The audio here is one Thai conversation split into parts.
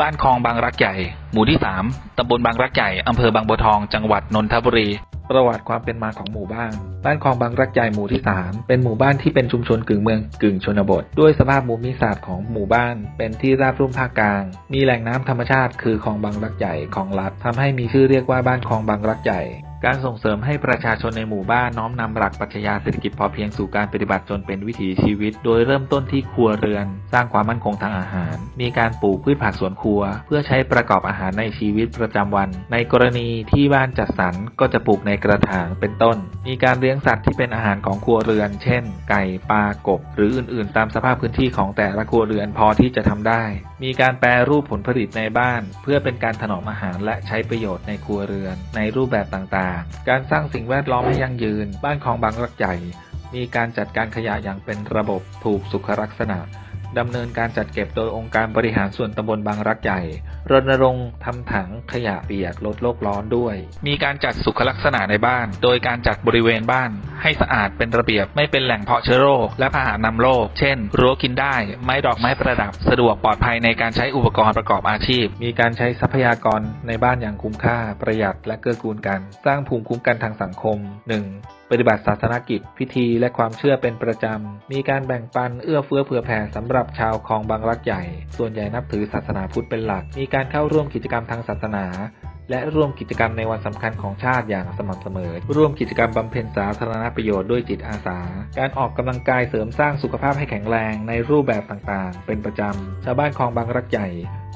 บ้านคลองบางรักใหญ่ หมู่ที่ 3 ตำบลบางรักใหญ่ อำเภอบางบัวทอง จังหวัดนนทบุรี ประวัติความเป็นมาของหมู่บ้าน บ้านคลองบางรักใหญ่หมู่ที่ 3 เป็นหมู่บ้านที่เป็นชุมชนกึ่งเมืองกึ่งชนบท ด้วยสภาพภูมิศาสตร์ของหมู่บ้าน เป็นที่ราบรุ่มภาคกลาง มีแหล่งน้ำธรรมชาติคือคลองบางรักใหญ่ของรัฐทำให้มีชื่อเรียกว่าบ้านคลองบางรักใหญ่ การส่งเสริมให้ประชาชนในหมู่บ้านน้อมนำหลักปรัชญาเศรษฐกิจพอเพียงสู่การปฏิบัติจนเป็นวิถีชีวิต โดยเริ่มต้นที่ครัวเรือน สร้างความมั่นคงทางอาหาร มีการปลูกพืชผักสวนครัว เพื่อใช้ประกอบอาหารในชีวิตประจำวัน ในกรณีที่บ้านจัดสรรก็จะปลูกในกระถางเป็นต้น มีการเลี้ยงสัตว์ที่เป็นอาหารของครัวเรือน เช่น ไก่ปลากบ หรืออื่นๆ ตามสภาพพื้นที่ของแต่ละครัวเรือนพอที่จะทำได้ มีการแปรรูปผลผลิตในบ้าน เพื่อเป็นการถนอมอาหารและใช้ประโยชน์ในครัวเรือน ในรูปแบบต่างๆการสร้างสิ่งแวดล้อมให้ยั่งยืน บ้านของบางรักใหญ่ มีการจัดการขยะอย่างเป็นระบบถูกสุขลักษณะดำเนินการจัดเก็บโดยองค์การบริหารส่วนตำบลบางรักใหญ่ รณรงค์ทำถังขยะเปียกลดโลกร้อนด้วย มีการจัดสุขลักษณะในบ้าน โดยการจัดบริเวณบ้าน ให้สะอาดเป็นระเบียบไม่เป็นแหล่งเพาะเชื้อโรค และพาหะนำโรค เช่น รั้วกินได้ ไม้ดอกไม้ประดับ สะดวกปลอดภัยในการใช้อุปกรณ์ประกอบอาชีพ มีการใช้ทรัพยากรในบ้านอย่างคุ้มค่า ประหยัดและเกื้อกูลกัน สร้างภูมิคุ้มกันทางสังคม 1. ปฏิบัติศาสนกิจ พิธีและความเชื่อเป็นประจำ มีการแบ่งปันเอื้อเฟื้อเผื่อแผ่สำหรับชาวคลองบางรักใหญ่ ส่วนใหญ่นับถือศาสนาพุทธเป็นหลัก มีการเข้าร่วมกิจกรรมทางศาสนา และร่วมกิจกรรมในวันสำคัญของชาติอย่างสม่ำเสมอ ร่วมกิจกรรมบำเพ็ญสาธารณประโยชน์ด้วยจิตอาสา การออกกำลังกายเสริมสร้างสุขภาพให้แข็งแรงในรูปแบบต่างๆ เป็นประจำ ชาวบ้านคลองบางรักใหญ่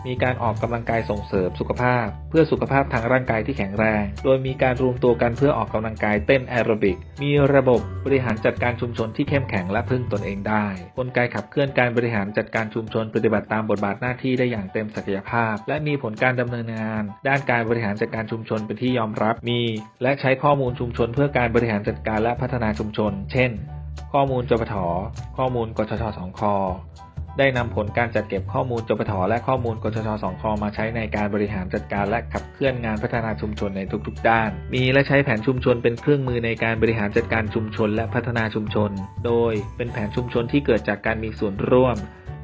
มีการออกกำลังกายส่งเสริมสุขภาพ เพื่อสุขภาพทางร่างกายที่แข็งแรง โดยมีการรวมตัวกันเพื่อออกกำลังกายเต้นแอโรบิก มีระบบบริหารจัดการชุมชนที่เข้มแข็งและพึ่งตนเองได้ กลไกขับเคลื่อนการบริหารจัดการชุมชนปฏิบัติตามบทบาทหน้าที่ได้อย่างเต็มศักยภาพ และมีผลการดำเนินงาน ด้านการบริหารจัดการชุมชนเป็นที่ยอมรับมี และใช้ข้อมูลชุมชน เพื่อการบริหารจัดการและพัฒนาชุมชน เช่น ข้อมูลจปทข้อมูลกชชสองค ได้นำผลการจัดเก็บข้อมูลจปทและข้อมูลกชชสองคมาใช้ในการบริหารจัดการและขับเคลื่อนงานพัฒนาชุมชนในทุกๆ ด้าน มีและใช้แผนชุมชนเป็นเครื่องมือในการบริหารจัดการชุมชนและพัฒนาชุมชน โดยเป็นแผนชุมชนที่เกิดจากการมีส่วนร่วม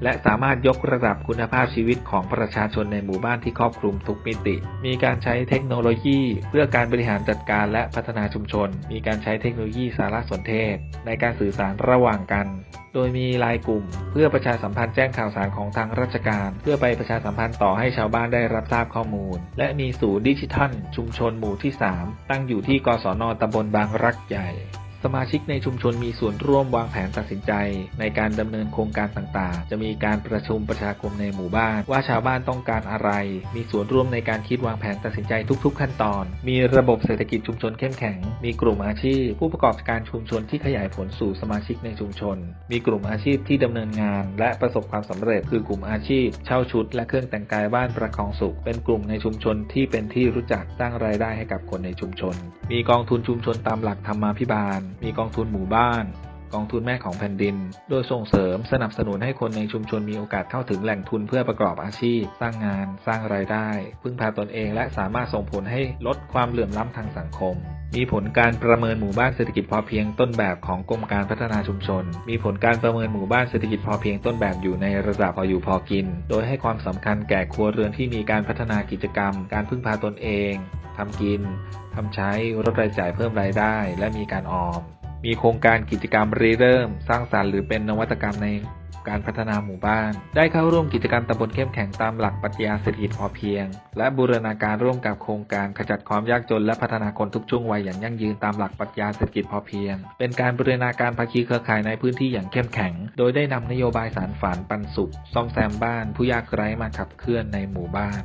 และสามารถยกระดับคุณภาพชีวิตของประชาชนในหมู่บ้านที่ครอบคลุมทุกมิติ มีการใช้เทคโนโลยี เพื่อการบริหารจัดการและพัฒนาชุมชน มีการใช้เทคโนโลยีสารสนเทศ ในการสื่อสารระหว่างกัน โดยมีไลน์กลุ่ม เพื่อประชาสัมพันธ์แจ้งข่าวสารของทางราชการ เพื่อไปประชาสัมพันธ์ต่อให้ชาวบ้านได้รับทราบข้อมูล และมีศูนย์ดิจิทัล ชุมชนหมู่ที่ 3 ตั้งอยู่ที่กศนตำบลบางรักใหญ่ สมาชิกในชุมชนมีส่วนร่วมวางแผนตัดสินใจ ในการดำเนินโครงการต่างๆ จะมีการประชุมประชาคมในหมู่บ้าน ว่าชาวบ้านต้องการอะไร มีส่วนร่วมในการคิดวางแผนตัดสินใจทุก ๆ ขั้นตอน มีระบบเศรษฐกิจชุมชนเข้มแข็ง มีกลุ่มอาชีพ ผู้ประกอบการชุมชนที่ขยายผลสู่สมาชิกในชุมชน มีกลุ่มอาชีพที่ดำเนินงาน และประสบความสำเร็จ คือกลุ่มอาชีพ เช่าชุด และเครื่องแต่งกายบ้านประคองสุข เป็นกลุ่มในชุมชนที่เป็นที่รู้จักสร้างรายได้ให้กับคนในชุมชน มีกองทุนชุมชนตามหลักธรรมาภิบาลมีกองทุนหมู่บ้าน กองทุนแม่ของแผ่นดิน โดยส่งเสริมสนับสนุนให้คนในชุมชนมีโอกาสเข้าถึงแหล่งทุนเพื่อประกอบอาชีพ สร้างงาน สร้างรายได้ พึ่งพาตนเองและสามารถส่งผลให้ลดความเหลื่อมล้ำทางสังคมมีผลการประเมินหมู่บ้านเศรษฐกิจพอเพียงต้นแบบของกรมการพัฒนาชุมชน มีผลการประเมินหมู่บ้านเศรษฐกิจพอเพียงต้นแบบอยู่ในระดับพออยู่พอกิน โดยให้ความสำคัญแก่ครัวเรือนที่มีการพัฒนากิจกรรม การพึ่งพาตนเอง ทำกิน ทำใช้ลดรายจ่ายเพิ่มรายได้ และมีการออม มีโครงการกิจกรรมริเริ่ม สร้างสรรค์หรือเป็นนวัตกรรมในการพัฒนาหมู่บ้าน ได้เข้าร่วมกิจกรรมตำบลเข้มแข็งตามหลักปรัชญาเศรษฐกิจพอเพียง และบูรณาการร่วมกับโครงการขจัดความยากจนและพัฒนาคนทุกช่วงวัยอย่างยั่งยืนตามหลักปรัชญาเศรษฐกิจพอเพียง เป็นการบูรณาการภาคีเครือข่ายในพื้นที่อย่างเข้มแข็ง โดยได้นำนโยบายสารฝันปันสุข ซ่อมแซมบ้าน ผู้ยากไร้มาขับเคลื่อนในหมู่บ้าน